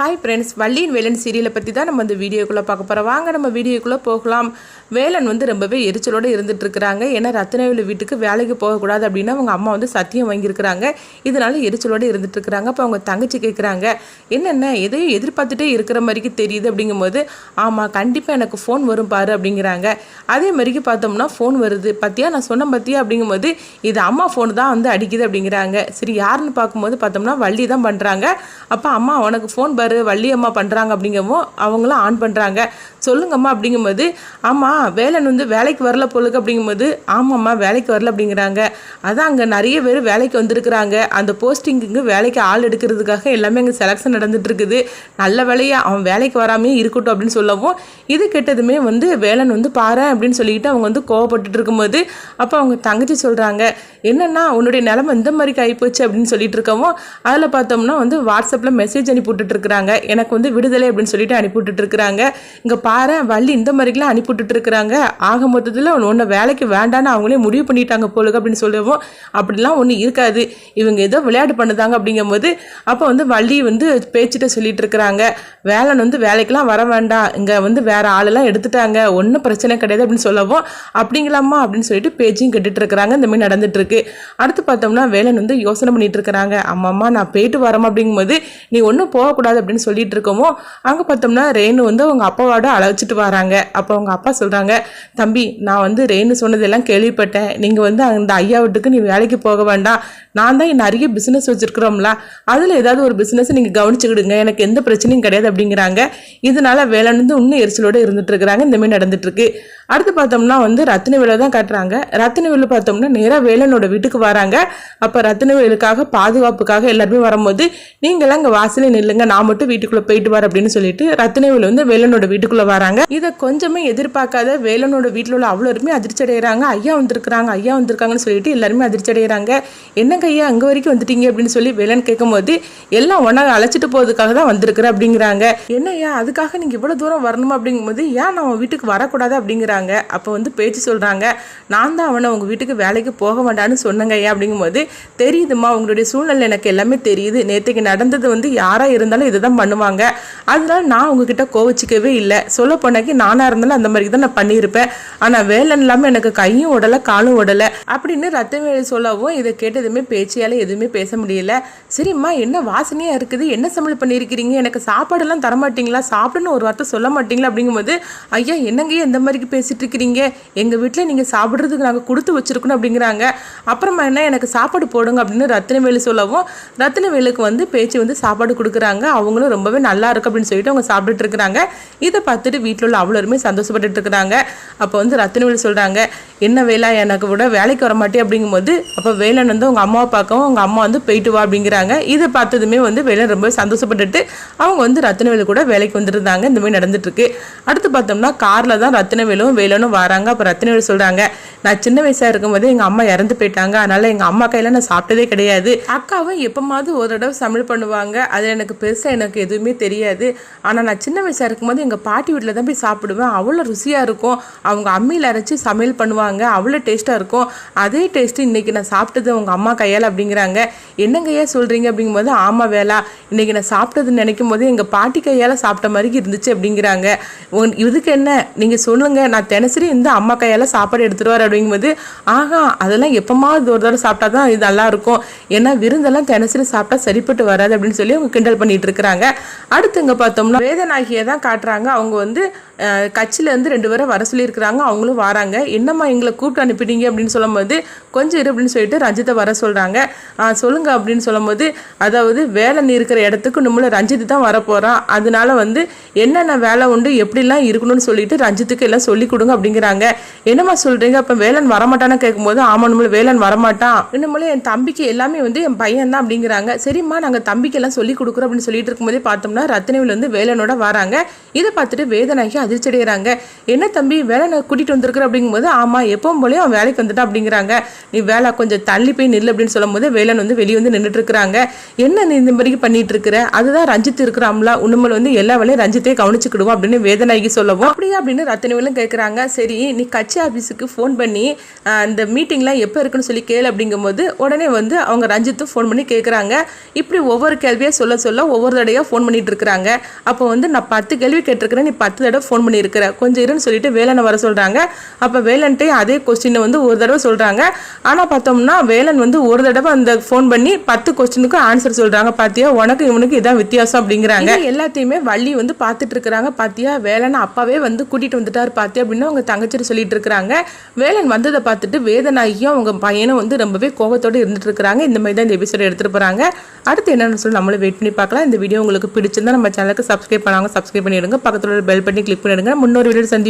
Hi friends வள்ளியின் Velan சீரியலை பற்றி தான் நம்ம இந்த வீடியோக்குள்ளே பார்க்க போகிறோம் வாங்க நம்ம வீடியோக்குள்ளே போகலாம். வேலன் வந்து ரொம்பவே எரிச்சலோடு இருந்துட்டுருக்கிறாங்க ஏன்னா ரத்னவேலு வீட்டுக்கு வேலைக்கு போகக்கூடாது அப்படின்னு அவங்க அம்மா வந்து சத்தியம் வாங்கியிருக்கிறாங்க. இதனால எரிச்சலோடு இருந்துட்டுருக்கிறாங்க அப்போ அவங்க தங்கச்சி கேட்குறாங்க என்னென்ன? எதையும் எதிர்பார்த்துட்டே இருக்கிற மாதிரிக்கு தெரியுது அப்படிங்கும்போது ஆமாம் கண்டிப்பாக எனக்கு ஃபோன் வரும் பாரு அப்படிங்கிறாங்க. அதே மாதிரிக்கு பார்த்தோம்னா ஃபோன் வருது. பத்தியா? நான் சொன்ன பத்தியா? அப்படிங்கும்போது இது அம்மா ஃபோன் தான் வந்து அடிக்குது அப்படிங்கிறாங்க. சரி யாருன்னு பார்க்கும்போது பார்த்தோம்னா வள்ளி தான் பண்ணுறாங்க அப்போ அம்மா உனக்கு ஃபோன் பாரு வள்ளி அம்மா பண்ணுறாங்க அப்படிங்கவும் அவங்களும் ஆன் பண்ணுறாங்க சொல்லுங்கம்மா அப்படிங்கும்போது ஆமாம் வேலன் வந்து வேலைக்கு வரல பொழுது அப்படிங்கும்போது ஆமாம்மா வேலைக்கு வரல அப்படிங்கிறாங்க. அதான் அங்கே நிறைய பேர் வேலைக்கு வந்திருக்கிறாங்க. அந்த போஸ்டிங்குக்கு வேலைக்கு ஆள் எடுக்கிறதுக்காக எல்லாமே அங்கே செலெக்ஷன் நடந்துகிட்ருக்குது நல்ல வேலையாக அவன் வேலைக்கு வராமே இருக்கட்டும் அப்படின்னு சொல்லவும் இது கெட்டதுமே வந்து வேலன் வந்து பாரு அப்படின்னு சொல்லிக்கிட்டு அவங்க வந்து கோவப்பட்டுட்டு இருக்கும்போது அப்போ அவங்க தங்கச்சி சொல்கிறாங்க என்னென்னா உன்னுடைய நிலைமை இந்த மாதிரி ஆகிப்போச்சு அப்படின்னு சொல்லிட்டு இருக்கவும் அதில் பார்த்தோம்னா வந்து வாட்ஸ்அப்பில் மெசேஜ் அனுப்பி விட்டுட்டு இருக்கிறாங்க எனக்கு வந்து விடுதலை அப்படின்னு சொல்லிட்டு அனுப்பி விட்டுட்டு இருக்கிறாங்க இங்கே பாரு வள்ளி இந்த மாதிரிலாம் அனுப்பி விட்டுட்டு இருக்கிறாங்க ஆக மொத்தத்தில் ஒன்று வேலைக்கு வேண்டான்னு அவங்களே முடிவு பண்ணிட்டாங்க போலுக்கு அப்படின்னு சொல்லவும் அப்படிலாம் ஒன்றும் இருக்காது. இவங்க ஏதோ விளையாட்டு பண்ணுதாங்க அப்படிங்கும்போது அப்போ வந்து வள்ளி வந்து பேச்சுட்டு சொல்லிட்டு இருக்கிறாங்க வேலன் வந்து வேலைக்கெல்லாம் வர வேண்டாம். இங்கே வந்து வேற ஆளெல்லாம் எடுத்துட்டாங்க. ஒன்றும் பிரச்சனை கிடையாது அப்படின்னு சொல்லவும் அப்படிங்களாம்மா அப்படின்னு சொல்லிட்டு பேச்சையும் கேட்டுட்டு இருக்கிறாங்க இந்த மாதிரி நடந்துட்டு இருக்கு அடுத்து பார்த்தோம்னா வேலன் வந்து யோசனை பண்ணிட்டு இருக்கிறாங்க அம்மா நான் போயிட்டு வரோம் அப்படிங்கும்போது நீ ஒன்றும் போகக்கூடாது. அப்படின்னு சொல்லிட்டு இருக்கோமோ அங்கே பார்த்தோம்னா ரேணு வந்து அவங்க அப்பாவோட அழைச்சிட்டு வராங்க. அப்போ அவங்க அப்பா சொல்கிறாங்க தம்பி நான் வந்து ரேணு சொன்னதெல்லாம் கேள்விப்பட்டேன். நீங்கள் வந்து அந்த ஐயா வீட்டுக்கு நீ வேலைக்கு போக வேண்டாம். நான் தான் நிறைய பிஸ்னஸ் வச்சுருக்குறோம்ல. அதில் ஏதாவது ஒரு பிஸ்னஸை நீங்கள் கவனிச்சுக்கிடுங்க. எனக்கு எந்த பிரச்சனையும் கிடையாது அப்படிங்கிறாங்க. இதனால வேலை வந்து இன்னும் எரிச்சலோடு இருந்துட்டு இருக்கிறாங்க. இந்த மாதிரி நடந்துட்டு இருக்கு. அடுத்து பார்த்தோம்னா வந்து ரத்தினவேலை தான் கட்டுறாங்க. ரத்தினவேலு பார்த்தோம்னா நேராக வேலனோட வீட்டுக்கு வராங்க. அப்போ ரத்தினவேலுக்காக பாதுகாப்புக்காக எல்லாருமே வரும்போது நீங்களாம் இங்கே வாசலே நில்லுங்க நான் மட்டும் வீட்டுக்குள்ளே போயிட்டு வர அப்படின்னு சொல்லிட்டு ரத்தினவேலு வந்து வேலனோட வீட்டுக்குள்ளே வராங்க. இதை கொஞ்சமே எதிர்பார்க்காத வேலனோட வீட்டில் உள்ள அவ்வளோருமே அதிர்ச்சி அடைகிறாங்க ஐயா வந்திருக்கிறாங்க ஐயா வந்திருக்காங்கன்னு சொல்லிட்டு எல்லாருமே அதிர்ச்சி அடைகிறாங்க என்னங்க ஐயா அங்கே வரைக்கும் வந்துட்டீங்க? அப்படின்னு சொல்லி வேலன் கேட்கும்போது எல்லாம் ஒன்றா அழைச்சிட்டு போகிறதுக்காக தான் வந்திருக்குற அப்படிங்கிறாங்க. என்ன ஐயா அதுக்காக நீங்கள் இவ்வளோ தூரம் வரணுமா? அப்படிங்கும்போது ஏன் நான் வீட்டுக்கு வரக்கூடாது? அப்படிங்கிறாங்க. அப்போ வந்து பேச்சு சொல்கிறாங்க நான் தான் அவனை உங்கள் வீட்டுக்கு வேலைக்கு போக வேண்டான்னு சொன்னங்க ஐயா அப்படிங்கும்போது தெரியுதுமா உங்களுடைய சூழ்நிலை எனக்கு எல்லாமே தெரியுது. நேற்றுக்கு நடந்தது வந்து யாராக இருந்தாலும் இதை தான் பண்ணுவாங்க. அதனால நான் உங்ககிட்ட கோவச்சிக்கவே இல்லை. சொல்ல போனாக்கி நானாக இருந்தாலும் அந்த மாதிரி தான் நான் பண்ணியிருப்பேன். ஆனால் வேலை இல்லாமல் எனக்கு கையும் உடலை காலும் உடலை அப்படின்னு ரத்தவேலி சொல்லவும் இதை கேட்டதுமே பேச்சியால் எதுவுமே பேச முடியல. சரிம்மா என்ன வாசனையாக இருக்குது? என்ன சமையல் பண்ணியிருக்கிறீங்க? எனக்கு சாப்பாடெல்லாம் தரமாட்டீங்களா? சாப்பிடுன்னு ஒரு வார்த்தை சொல்ல மாட்டீங்களா? அப்படிங்கும்போது ஐயா என்னங்கய்யா இந்த மாதிரி பேசிட்டு இருக்கிறீங்க எங்கள் வீட்டில் நீங்கள் சாப்பிட்றதுக்கு நாங்கள் கொடுத்து வச்சிருக்கணும் அப்படிங்கிறாங்க. அப்புறமா என்ன எனக்கு சாப்பாடு போடுங்க அப்படின்னு ரத்தினவேலு சொல்லவும் ரத்தினவேலுக்கு வந்து பேச்சு வந்து சாப்பாடு கொடுக்குறாங்க. அவங்களும் ரொம்பவே நல்லா இருக்கு அப்படின்னு சொல்லிட்டு அவங்க சாப்பிட்டுட்டு இருக்கிறாங்க. இதை பார்த்துட்டு வீட்டில் உள்ள அவ்வளோருமே சந்தோஷப்பட்டுட்டு இருக்கிறாங்க. அப்போ வந்து ரத்தினவேலு சொல்கிறாங்க என்ன வேலை எனக்கு விட வேலைக்கு வர மாட்டே அப்படிங்கும்போது அப்போ வேலன் வந்து அவங்க அம்மாவை பார்க்கவும் அவங்க அம்மா வந்து போயிட்டு வா அப்படிங்கிறாங்க. இதை பார்த்ததுமே வந்து வேலன் ரொம்ப சந்தோஷப்பட்டுட்டு அவங்க வந்து ரத்தினவேலு கூட வேலைக்கு வந்துருந்தாங்க. இந்த மாதிரி நடந்துட்டு இருக்கு அடுத்து பார்த்தோம்னா காரில் தான் ரத்தினவேலும் வேலனும் வராங்க. அப்போ ரத்தினவேலு சொல்கிறாங்க நான் சின்ன வயசாக இருக்கும்போது எங்கள் அம்மா இறந்து போயிட்டாங்க. அதனால் எங்கள் அம்மா கையில் நான் சாப்பிட்டதே கிடையாது. அக்காவும் எப்போமாவது ஒரு தடவை சமையல் பண்ணுவாங்க. அது எனக்கு பெருசாக எனக்கு எதுவுமே தெரியாது. ஆனால் நான் சின்ன வயசாக இருக்கும்போது எங்கள் பாட்டி வீட்டில் தான் போய் சாப்பிடுவேன். அவ்வளோ ருசியாக இருக்கும். அவங்க அம்மியில் அரைச்சி சமையல் பண்ணுவாங்க. அவ்வளோ டேஸ்ட்டாக இருக்கும். அதே டேஸ்ட்டு இன்றைக்கி நான் சாப்பிட்டது உங்கள் அம்மா கையால் அப்படிங்கிறாங்க. என்னங்கய்யா சொல்கிறீங்க அப்படிங்கும்போது ஆமாம் வேலா இன்றைக்கி நான் சாப்பிட்டதுன்னு நினைக்கும் போது எங்கள் பாட்டி கையால் சாப்பிட்ட மாதிரி இருந்துச்சு அப்படிங்கிறாங்க. உன் இதுக்கு என்ன? நீங்கள் சொல்லுங்கள் நான் தினசரி இந்த அம்மா கையால் சாப்பாடு எடுத்துகிட்டு வர அப்படிங்கும்போது ஆஹா அதெல்லாம் எப்போமாவது ஒரு தடவை சாப்பிட்டா தான் இது நல்லாயிருக்கும். ஏன்னா விருந்தெல்லாம் தினசரி சாப்பிட்டா சரிப்பட்டு வராது அப்படின்னு சொல்லி அவங்க கிண்டல் பண்ணிட்டு இருக்கிறாங்க. அடுத்து இங்கே பார்த்தோம்னா வேதநாயகியை தான் காட்டுறாங்க. அவங்க வந்து கட்சியிலேருந்து ரெண்டு பேரும் வர சொல்லியிருக்கிறாங்க. அவங்களும் வராங்க. என்னம்மா எங்களை கூப்பிட்டு அனுப்பிட்டீங்க அப்படின்னு சொல்லும்போது கொஞ்சம் இரு அப்படின்னு சொல்லிட்டு ரஞ்சித்தை வர சொல்கிறாங்க சொல்லுங்க அப்படின்னு சொல்லும்போது அதாவது வேலை நீ இருக்கிற இடத்துக்கு நம்மள ரஞ்சித் தான் வரப்போகிறான் அதனால வந்து என்னென்ன வேலை உண்டு எப்படிலாம் இருக்கணும்னு சொல்லிட்டு ரஞ்சித்துக்கு எல்லாம் சொல்லி கொடுங்க அப்படிங்கிறாங்க. என்னம்மா சொல்கிறீங்க அப்போ வேலன் வரமாட்டான்னு கேட்கும்போது ஆமா நம்மளும் வேலன் வரமாட்டான். இன்னும் என் தம்பிக்கு எல்லாமே வந்து என் பையன் தான் அப்படிங்கிறாங்க. சரிம்மா நாங்கள் தம்பிக்கு எல்லாம் சொல்லி கொடுக்குறோம் அப்படின்னு சொல்லிட்டு இருக்கும்போதே பார்த்தோம்னா ரத்னவில் வந்து வேலனோட வராங்க. இதை பார்த்துட்டு வேதனாகி அதிர்ச்சி அடைகிறாங்க என்ன தம்பி வேலனை கூட்டிகிட்டு வந்திருக்கிற? அப்படிங்கும்போது ஆமாம் எப்பவும் போலயும் அவன் வேலைக்கு வந்துட்டான் அப்படிங்கிறாங்க. நீ வேலை கொஞ்சம் தள்ளி போய் நில்லு அப்படின்னு சொல்லும்போது வேலன் வந்து வெளியே வந்து நின்றுட்டு இருக்கிறாங்க. என்ன நீ இந்த மாதிரி பண்ணிட்டு இருக்கிற? அதுதான் ரஞ்சித் இருக்கிறாம்ல உண்மையில வந்து எல்லா வேலையும் ரஞ்சித்தே கவனிச்சுக்கிடுவோம் அப்படின்னு வேதனாகி சொல்லவும். அப்படியா? அப்படின்னு ரத்தனவேலும் கேட்குறாங்க கேட்குறாங்க சரி நீ கட்சி ஆஃபீஸுக்கு ஃபோன் பண்ணி அந்த மீட்டிங்லாம் எப்போ இருக்குன்னு சொல்லி கேளு அப்படிங்கும்போது உடனே வந்து அவங்க ரஞ்சித்தும் ஃபோன் பண்ணி கேட்குறாங்க இப்படி ஒவ்வொரு கேள்வியாக சொல்ல சொல்ல ஒவ்வொரு தடையாக ஃபோன் பண்ணிட்டு இருக்கிறாங்க. அப்போ வந்து நான் பத்து கேள்வி கேட்டிருக்கிறேன். நீ பத்து தடவை ஃபோன் பண்ணியிருக்கிற. கொஞ்சம் இருன்னு சொல்லிட்டு வேலனை வர சொல்கிறாங்க அப்போ வேலன்ட்டே அதே கொஸ்டினை வந்து ஒரு தடவை சொல்கிறாங்க ஆனால் பார்த்தோம்னா வேலன் வந்து ஒரு தடவை அந்த ஃபோன் பண்ணி பத்து கொஸ்டினுக்கும் ஆன்சர் சொல்கிறாங்க பார்த்தியா உனக்கு இவனுக்கு இதான் வித்தியாசம் அப்படிங்கிறாங்க. எல்லாத்தையுமே வள்ளி வந்து பார்த்துட்டு இருக்கிறாங்க. பாத்தியா? வேலனை அப்பாவே வந்து கூட்டிகிட்டு வந்துட்டார். பார்த்தியா அப்படின்னு அவங்க தங்கச்சிட்டு சொல்லிட்டு இருக்கிறாங்க. வேலன் வந்ததை பார்த்துட்டு வேதனாகியும் அவங்க பையனும் வந்து ரொம்பவே கோபத்தோடு இருந்துட்டு இருக்கிறாங்க. இந்த மாதிரி தான் இந்த எபிசோட் எடுத்துட்டு போறாங்க. அடுத்து என்னன்னு சொல்லி நம்மளும் வெயிட் பண்ணி பார்க்கலாம். இந்த வீடியோ உங்களுக்கு பிடிச்சிருந்தா நம்ம சேனலுக்கு சப்ஸ்கிரைப் பண்ணாங்க சப்ஸ்கிரைப் பண்ணிடுங்க. பக்கத்துல பெல் பண்ணி கிளிக் பண்ணிடுங்க. முன்னொரு வீடியோ சந்தி